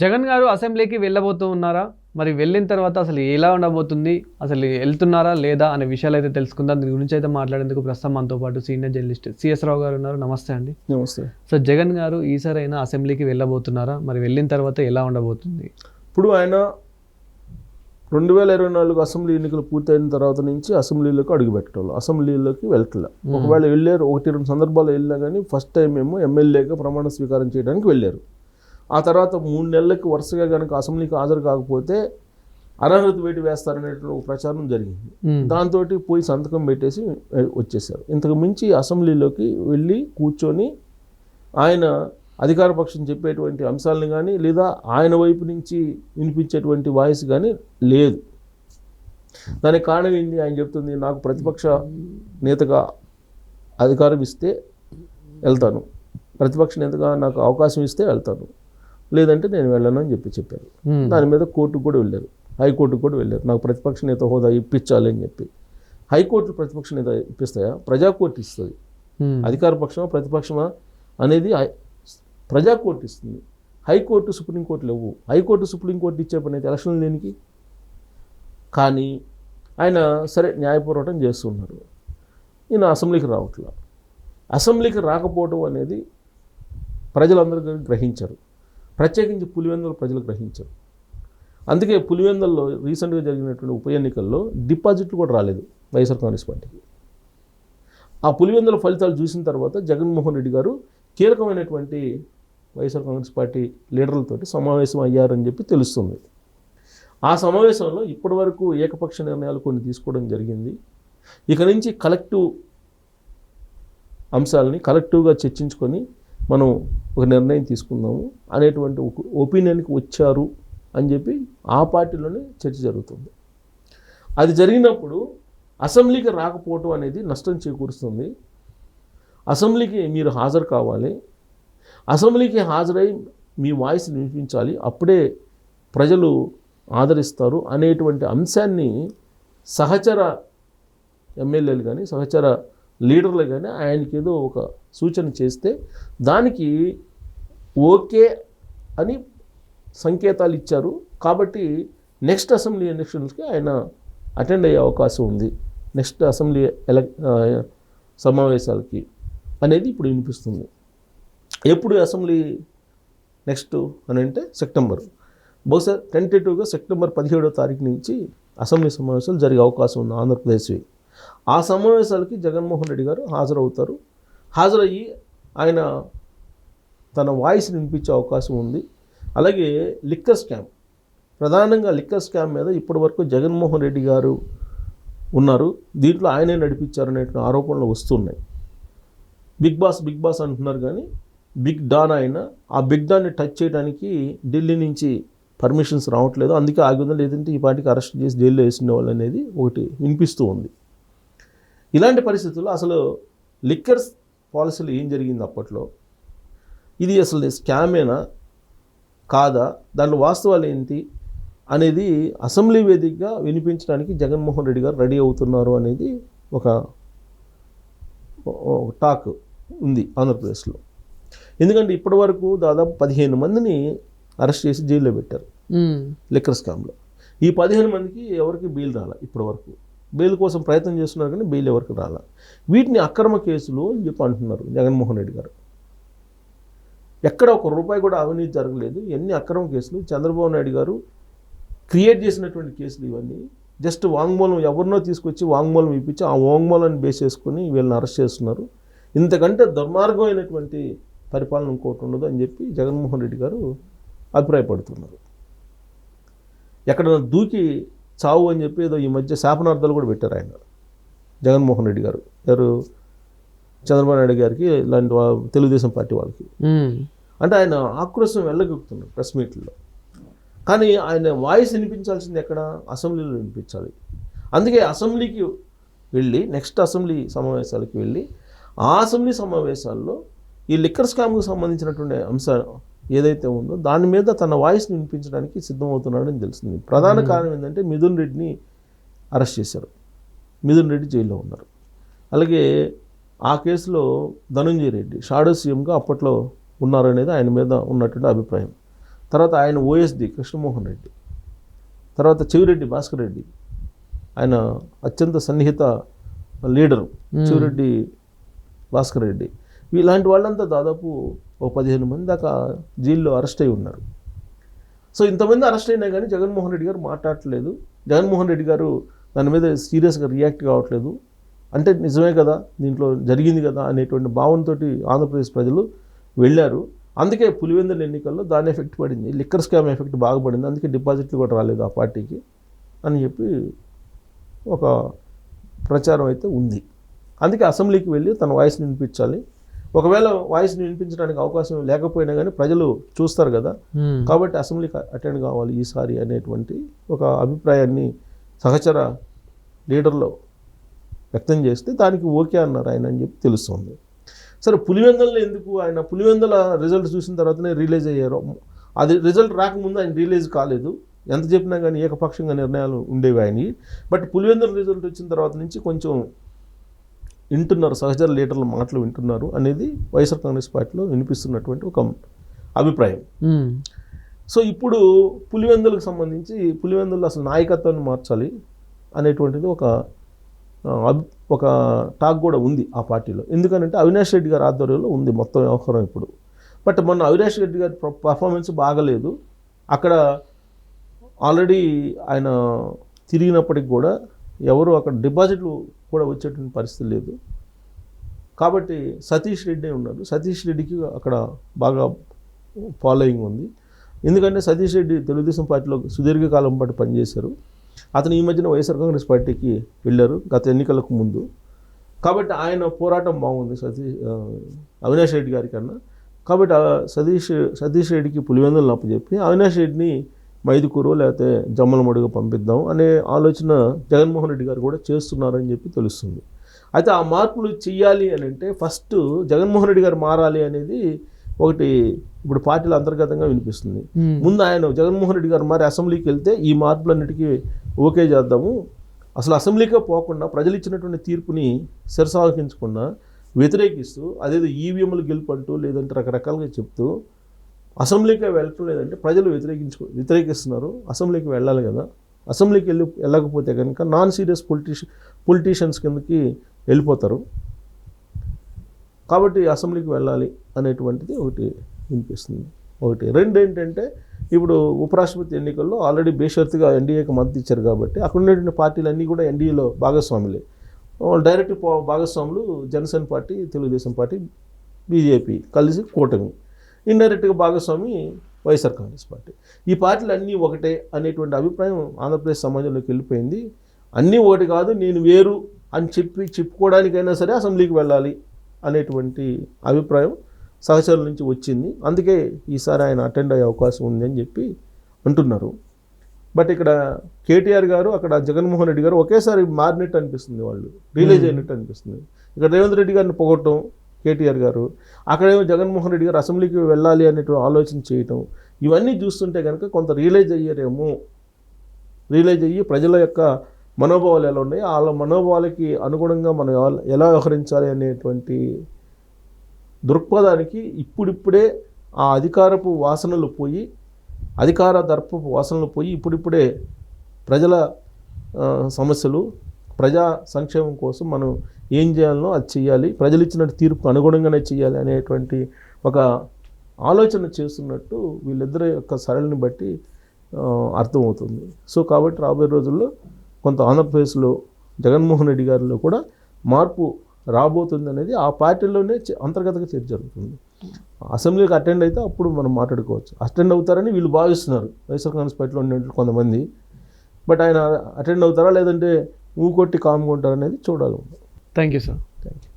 జగన్ గారు అసెంబ్లీకి వెళ్ళబోతూ ఉన్నారా? మరి వెళ్ళిన తర్వాత అసలు ఎలా ఉండబోతుంది? అసలు వెళ్తున్నారా లేదా అనే విషయాలు అయితే తెలుసుకుందాం. దీని గురించి అయితే మాట్లాడేందుకు ప్రస్తుతం మనతో పాటు సీనియర్ జర్నలిస్ట్ సిఎస్ రావు గారు ఉన్నారు. నమస్తే అండి. నమస్తే. సో జగన్ గారు ఈసారైనా అసెంబ్లీకి వెళ్ళబోతున్నారా? మరి వెళ్ళిన తర్వాత ఎలా ఉండబోతుంది? ఇప్పుడు ఆయన రెండు వేల ఇరవై నాలుగు అసెంబ్లీ ఎన్నికలు పూర్తయిన తర్వాత నుంచి అసెంబ్లీలోకి అడుగు పెట్టాలి అసెంబ్లీలోకి వెళ్ళట్లే ఒకవేళ వెళ్ళారు ఒకటి రెండు సందర్భాలు వెళ్ళినా కానీ ఫస్ట్ టైం ఏమో ఎమ్మెల్యేగా ప్రమాణ స్వీకారం చేయడానికి వెళ్ళారు. ఆ తర్వాత మూడు నెలలకు వరుసగా కనుక అసెంబ్లీకి హాజరు కాకపోతే అర్హత వేటి వేస్తారనేటువంటి ఒక ప్రచారం జరిగింది. దాంతో పోయి సంతకం పెట్టేసి వచ్చేసారు ఇంతకు మించి అసెంబ్లీలోకి వెళ్ళి కూర్చొని ఆయన అధికార పక్షం చెప్పేటువంటి అంశాలను కానీ లేదా ఆయన వైపు నుంచి వినిపించేటువంటి వాయిస్ కానీ లేదు. దానికి కారణం ఏంటి? ఆయన చెప్తుంది నాకు ప్రతిపక్ష నేతగా అధికారం ఇస్తే వెళ్తాను. ప్రతిపక్ష నేతగా నాకు అవకాశం ఇస్తే వెళ్తాను. లేదంటే నేను వెళ్ళను అని చెప్పి చెప్పారు. దాని మీద కోర్టుకు కూడా వెళ్ళారు. హైకోర్టుకు కూడా వెళ్ళారు. నాకు ప్రతిపక్ష నేత హోదా ఇప్పించాలి అని చెప్పి. హైకోర్టు ప్రతిపక్ష నేత ఇప్పిస్తాయా? ప్రజా కోర్టు ఇస్తుంది. అధికార పక్షమా ప్రతిపక్షమా అనేది హై- ప్రజా కోర్టు ఇస్తుంది. హైకోర్టు సుప్రీంకోర్టు లేవు. హైకోర్టు సుప్రీంకోర్టు ఇచ్చే పని అయితే ఎలక్షన్ దేనికి? కానీ ఆయన సరే న్యాయ పోరాటం చేస్తున్నారు. ఈయన అసెంబ్లీకి రావట్లా. అసెంబ్లీకి రాకపోవడం అనేది ప్రజలందరూ గ్రహించరు. ప్రత్యేకించి పులివెందుల ప్రజలు గ్రహించారు. అందుకే పులివెందుల్లో రీసెంట్గా జరిగినటువంటి ఉప ఎన్నికల్లో డిపాజిట్లు కూడా రాలేదు వైఎస్ఆర్ కాంగ్రెస్ పార్టీకి. ఆ పులివెందుల ఫలితాలు చూసిన తర్వాత జగన్మోహన్ రెడ్డి గారు కీలకమైనటువంటి వైఎస్ఆర్ కాంగ్రెస్ పార్టీ లీడర్లతోటి సమావేశం అయ్యారని చెప్పి తెలుస్తుంది. ఆ సమావేశంలో ఇప్పటివరకు ఏకపక్ష నిర్ణయాలు కొన్ని తీసుకోవడం జరిగింది. ఇక నుంచి కలెక్టివ్ అంశాలని కలెక్టివ్గా చర్చించుకొని మనం ఒక నిర్ణయం తీసుకుందాము అనేటువంటి ఒక ఒపీనియన్కి వచ్చారు అని చెప్పి ఆ పార్టీలోనే చర్చ జరుగుతుంది. అది జరిగినప్పుడు అసెంబ్లీకి రాకపోవటం అనేది నష్టం చేకూరుస్తుంది. అసెంబ్లీకి మీరు హాజరు కావాలి. అసెంబ్లీకి హాజరై మీ వాయిస్ వినిపించాలి. అప్పుడే ప్రజలు ఆదరిస్తారు అనేటువంటి అంశాన్ని సహచర ఎమ్మెల్యేలు కానీ సహచర లీడర్లు కానీ ఆయనకి ఏదో ఒక సూచన చేస్తే దానికి ఓకే అని సంకేతాలు ఇచ్చారు. కాబట్టి నెక్స్ట్ అసెంబ్లీ ఎలక్షన్స్కి ఆయన అటెండ్ అయ్యే అవకాశం ఉంది. నెక్స్ట్ అసెంబ్లీ ఎల సమావేశాలకి అనేది ఇప్పుడు వినిపిస్తుంది. ఎప్పుడు అసెంబ్లీ నెక్స్ట్ అని అంటే సెప్టెంబర్. బహుశా టెంటేటివ్గా సెప్టెంబర్ పదిహేడో తారీఖు నుంచి అసెంబ్లీ సమావేశాలు జరిగే అవకాశం ఉంది ఆంధ్రప్రదేశ్వి. ఆ సమావేశాలకి జగన్మోహన్ రెడ్డి గారు హాజరవుతారు. హాజరయ్యి ఆయన తన వాయిస్ వినిపించే అవకాశం ఉంది. అలాగే లిక్కర్ స్కామ్ ప్రధానంగా లిక్కర్ స్కామ్ మీద ఇప్పటివరకు జగన్మోహన్ రెడ్డి గారు ఉన్నారు. దీంట్లో ఆయనే నడిపించారనే ఆరోపణలు వస్తున్నాయి. బిగ్ బాస్ బిగ్ బాస్ అంటున్నారు కానీ బిగ్ డాన్ ఆయన ఆ బిగ్ డాన్ని టచ్ చేయడానికి ఢిల్లీ నుంచి పర్మిషన్స్ రావట్లేదు. అందుకే ఆగుందా లేదంటే ఈ పాటికి అరెస్ట్ చేసి జైల్లో వేసిన వాళ్ళు అనేది ఒకటి వినిపిస్తూ ఉంది. ఇలాంటి పరిస్థితుల్లో అసలు లిక్కర్స్ పాలసీలు ఏం జరిగింది అప్పట్లో? ఇది అసలు స్కామేనా? కాదా? దాంట్లో వాస్తవాలు ఏంటి? అనేది అసెంబ్లీ వేదికగా వినిపించడానికి జగన్మోహన్ రెడ్డి గారు రెడీ అవుతున్నారు అనేది ఒక టాక్ ఉంది ఆంధ్రప్రదేశ్లో. ఎందుకంటే ఇప్పటివరకు దాదాపు పదిహేను మందిని అరెస్ట్ చేసి జైల్లో పెట్టారు. లిక్కర్ స్కామ్లో. ఈ పదిహేను మందికి ఎవరికి బెయిల్ రాల ఇప్పటివరకు బెయిల్ కోసం ప్రయత్నం చేస్తున్నారు కానీ బెయిల్ ఎవరికి రాల. వీటిని అక్రమ కేసులు అని చెప్పి అంటున్నారు జగన్మోహన్ రెడ్డి గారు. ఎక్కడ ఒక రూపాయి కూడా అవినీతి జరగలేదు. ఎన్ని అక్రమ కేసులు? చంద్రబాబు నాయుడు గారు క్రియేట్ చేసినటువంటి కేసులు ఇవన్నీ. జస్ట్ వాంగ్మూలం ఎవరినో తీసుకొచ్చి వాంగ్మూలం ఇప్పించి ఆ వాంగ్మూలాన్ని బేస్ చేసుకుని వీళ్ళని అరెస్ట్ చేస్తున్నారు. ఇంతకంటే దుర్మార్గమైనటువంటి పరిపాలన ఇంకోటి ఉండదు అని చెప్పి జగన్మోహన్ రెడ్డి గారు అభిప్రాయపడుతున్నారు. ఎక్కడైనా దూకి చావు అని చెప్పి ఏదో ఈ మధ్య శాపనార్థాలు కూడా పెట్టారు ఆయన. జగన్మోహన్ రెడ్డి గారు. ఎవరు చంద్రబాబు నాయుడు గారికి ఇలాంటి వా- తెలుగుదేశం పార్టీ వాళ్ళకి. అంటే ఆయన ఆక్రోశం వెళ్ళగొక్కుతున్నారు ప్రెస్ మీట్లో. కానీ ఆయన వాయిస్ వినిపించాల్సింది ఎక్కడ? అసెంబ్లీలో వినిపించాలి. అందుకే అసెంబ్లీకి వెళ్ళి నెక్స్ట్ అసెంబ్లీ సమావేశాలకు వెళ్ళి ఆ అసెంబ్లీ సమావేశాల్లో ఈ లిక్కర్ స్కామ్కు సంబంధించినటువంటి అంశం ఏదైతే ఉందో దాని మీద తన వాయిస్ వినిపించడానికి సిద్ధమవుతున్నాడని తెలిసింది ప్రధాన కారణం ఏంటంటే మిథున్ రెడ్డిని అరెస్ట్ చేశారు. మిథున్ రెడ్డి జైల్లో ఉన్నారు. అలాగే ఆ కేసులో ధనంజయ రెడ్డి షాడో సీఎంగా అప్పట్లో ఉన్నారనేది ఆయన మీద ఉన్నటువంటి అభిప్రాయం. తర్వాత ఆయన ఓఎస్డి కృష్ణమోహన్ రెడ్డి. తర్వాత చెవిరెడ్డి భాస్కర్ రెడ్డి. ఆయన అత్యంత సన్నిహిత లీడరు చెవిరెడ్డి భాస్కర్ రెడ్డి. ఇలాంటి వాళ్ళంతా దాదాపు ఓ పదిహేను మంది దాకా జైల్లో అరెస్ట్ అయి ఉన్నారు. సో ఇంతమంది అరెస్ట్ అయినా కానీ జగన్మోహన్ రెడ్డి గారు మాట్లాడట్లేదు. జగన్మోహన్ రెడ్డి గారు దాని మీద సీరియస్గా రియాక్ట్ కావట్లేదు. అంటే నిజమే కదా దీంట్లో జరిగింది కదా అనేటువంటి భావనతో ఆంధ్రప్రదేశ్ ప్రజలు వెళ్ళారు. అందుకే పులివెందుల ఎన్నికల్లో దాని ఎఫెక్ట్ పడింది. లిక్కర్ స్కామ్ ఎఫెక్ట్ బాగా పడింది. అందుకే డిపాజిట్లు కూడా రాలేదు ఆ పార్టీకి అని చెప్పి ఒక ప్రచారం అయితే ఉంది. అందుకే అసెంబ్లీకి వెళ్ళి తన వాయిస్ వినిపించాలి. ఒకవేళ వాయిస్ని వినిపించడానికి అవకాశం లేకపోయినా కానీ ప్రజలు చూస్తారు కదా. కాబట్టి అసెంబ్లీకి అటెండ్ కావాలి ఈసారి అనేటువంటి ఒక అభిప్రాయాన్ని సహచర లీడర్లో వ్యక్తం చేస్తే దానికి ఓకే అన్నారు ఆయన అని చెప్పి తెలుస్తుంది. సరే పులివెందల్లో ఎందుకు ఆయన పులివెందల రిజల్ట్ చూసిన తర్వాతనే రిలీజ్ అయ్యారు. అది రిజల్ట్ రాకముందు ఆయన రిలీజ్ కాలేదు. ఎంత చెప్పినా కానీ ఏకపక్షంగా నిర్ణయాలు ఉండేవి ఆయనవి. బట్ పులివెందుల రిజల్ట్ వచ్చిన తర్వాత నుంచి కొంచెం వింటున్నారు సహచర లీడర్ల మాటలు వింటున్నారు అనేది వైఎస్ఆర్ కాంగ్రెస్ పార్టీలో వినిపిస్తున్నటువంటి ఒక అభిప్రాయం. సో ఇప్పుడు పులివెందులకు సంబంధించి పులివెందులు అసలు నాయకత్వాన్ని మార్చాలి అనేటువంటిది ఒక ఒక టాక్ కూడా ఉంది ఆ పార్టీలో. ఎందుకనంటే అవినాష్ రెడ్డి గారి ఆధ్వర్యంలో ఉంది మొత్తం వ్యవహారం ఇప్పుడు. బట్ మొన్న అవినాష్ రెడ్డి గారి పర్ఫార్మెన్స్ బాగలేదు. అక్కడ ఆల్రెడీ ఆయన తిరిగినప్పటికి కూడా ఎవరు అక్కడ డిపాజిట్లు కూడా వచ్చేటువంటి పరిస్థితి లేదు. కాబట్టి సతీష్ రెడ్డి ఉన్నారు సతీష్ రెడ్డికి అక్కడ బాగా ఫాలోయింగ్ ఉంది. ఎందుకంటే సతీష్ రెడ్డి తెలుగుదేశం పార్టీలో సుదీర్ఘకాలం పాటు పనిచేశారు. అతను ఈ మధ్యన వైఎస్ఆర్ కాంగ్రెస్ పార్టీకి వెళ్ళారు గత ఎన్నికలకు ముందు. కాబట్టి ఆయన పోరాటం బాగుంది సతీష్ అవినాష్ రెడ్డి గారి కన్నా. కాబట్టి సతీష్ సతీష్ రెడ్డికి పులివెందులను అప్పచెప్పి అవినాష్ రెడ్డిని మైదుకూరు లేకపోతే జమ్మలమడుగు పంపిద్దాం అనే ఆలోచన జగన్మోహన్ రెడ్డి గారు కూడా చేస్తున్నారని చెప్పి తెలుస్తుంది. అయితే ఆ మార్పులు చెయ్యాలి అని అంటే ఫస్ట్ జగన్మోహన్ రెడ్డి గారు మారాలి అనేది ఒకటి ఇప్పుడు పార్టీల అంతర్గతంగా వినిపిస్తుంది. ముందు ఆయన జగన్మోహన్ రెడ్డి గారు మరి అసెంబ్లీకి వెళ్తే ఈ మార్పులన్నిటికీ ఓకే చేద్దాము. అసలు అసెంబ్లీకే పోకుండా ప్రజలు ఇచ్చినటువంటి తీర్పుని శిరసావహించకుండా వ్యతిరేకిస్తూ అదేదో ఈవీఎంలు గెలుపు అంటూ లేదంటే రకరకాలుగా చెప్తూ అసెంబ్లీకే వెళ్ళటం లేదంటే ప్రజలు వ్యతిరేకించుకో వ్యతిరేకిస్తున్నారు. అసెంబ్లీకి వెళ్ళాలి కదా. అసెంబ్లీకి వెళ్ళి వెళ్ళకపోతే కనుక నాన్ సీరియస్ పొలిటీషియన్ పొలిటీషియన్స్ కిందకి వెళ్ళిపోతారు. కాబట్టి అసెంబ్లీకి వెళ్ళాలి అనేటువంటిది ఒకటి వినిపిస్తుంది. ఒకటి. రెండు ఏంటంటే ఇప్పుడు ఉపరాష్ట్రపతి ఎన్నికల్లో ఆల్రెడీ బేషరతుగా ఎన్డీఏకి మద్దతు ఇచ్చారు కాబట్టి అక్కడ ఉన్నటువంటి పార్టీలన్నీ కూడా ఎన్డీఏలో భాగస్వాములే. వాళ్ళు డైరెక్ట్ భాగస్వాములు Janasena party Telugudesam party BJP కలిసి కూటమి. ఇండైరెక్ట్గా భాగస్వామి వైఎస్ఆర్ కాంగ్రెస్ పార్టీ. ఈ పార్టీలు అన్నీ ఒకటే అనేటువంటి అభిప్రాయం ఆంధ్రప్రదేశ్ సమాజంలోకి వెళ్ళిపోయింది. అన్నీ ఒకటి కాదు నేను వేరు అని చెప్పి చెప్పుకోవడానికైనా సరే అసెంబ్లీకి వెళ్ళాలి అనేటువంటి అభిప్రాయం సహచరుల నుంచి వచ్చింది. అందుకే ఈసారి ఆయన అటెండ్ అయ్యే అవకాశం ఉంది అని చెప్పి అంటున్నారు. బట్ ఇక్కడ కేటీఆర్ గారు అక్కడ జగన్మోహన్ రెడ్డి గారు ఒకేసారి మారినట్టు అనిపిస్తుంది వాళ్ళు రిలీజ్ అయినట్టు అనిపిస్తుంది. ఇక్కడ రేవంత్ రెడ్డి గారిని పొగట్టడం కేటీఆర్ గారు అక్కడేమో జగన్మోహన్ రెడ్డి గారు అసెంబ్లీకి వెళ్ళాలి అనేటువంటి ఆలోచన చేయటం ఇవన్నీ చూస్తుంటే కనుక కొంత రియలైజ్ అయ్యారేమో. రియలైజ్ అయ్యి ప్రజల యొక్క మనోభావాలు ఎలా ఉన్నాయి? వాళ్ళ మనోభావాలకి అనుగుణంగా మనం ఎలా- వ్యవహరించాలి అనేటువంటి దృక్పథానికి ఇప్పుడిప్పుడే ఆ అధికారపు వాసనలు పోయి అధికార దర్పపు వాసనలు పోయి ఇప్పుడిప్పుడే ప్రజల సమస్యలు ప్రజా సంక్షేమం కోసం మనం ఏం చేయాలనో అది చేయాలి ప్రజలు ఇచ్చిన తీర్పుకు అనుగుణంగానే చేయాలి అనేటువంటి ఒక ఆలోచన చేస్తున్నట్టు వీళ్ళిద్దరి యొక్క సరళిని బట్టి అర్థమవుతుంది. సో కాబట్టి రాబోయే రోజుల్లో కొంత ఆంధ్రప్రదేశ్లో జగన్మోహన్ రెడ్డి గారిలో కూడా మార్పు రాబోతుంది అనేది ఆ పార్టీలోనే అంతర్గతంగా చర్చ జరుగుతుంది. అసెంబ్లీకి అటెండ్ అయితే అప్పుడు మనం మాట్లాడుకోవచ్చు. అటెండ్ అవుతారని వీళ్ళు భావిస్తున్నారు. వైఎస్ఆర్ కాంగ్రెస్ పార్టీలో ఉండే కొంతమంది. బట్ ఆయన అటెండ్ అవుతారా లేదంటే ఊకొట్టి కామ్గా ఉంటారా అనేది చూడాలి thank you sir thank you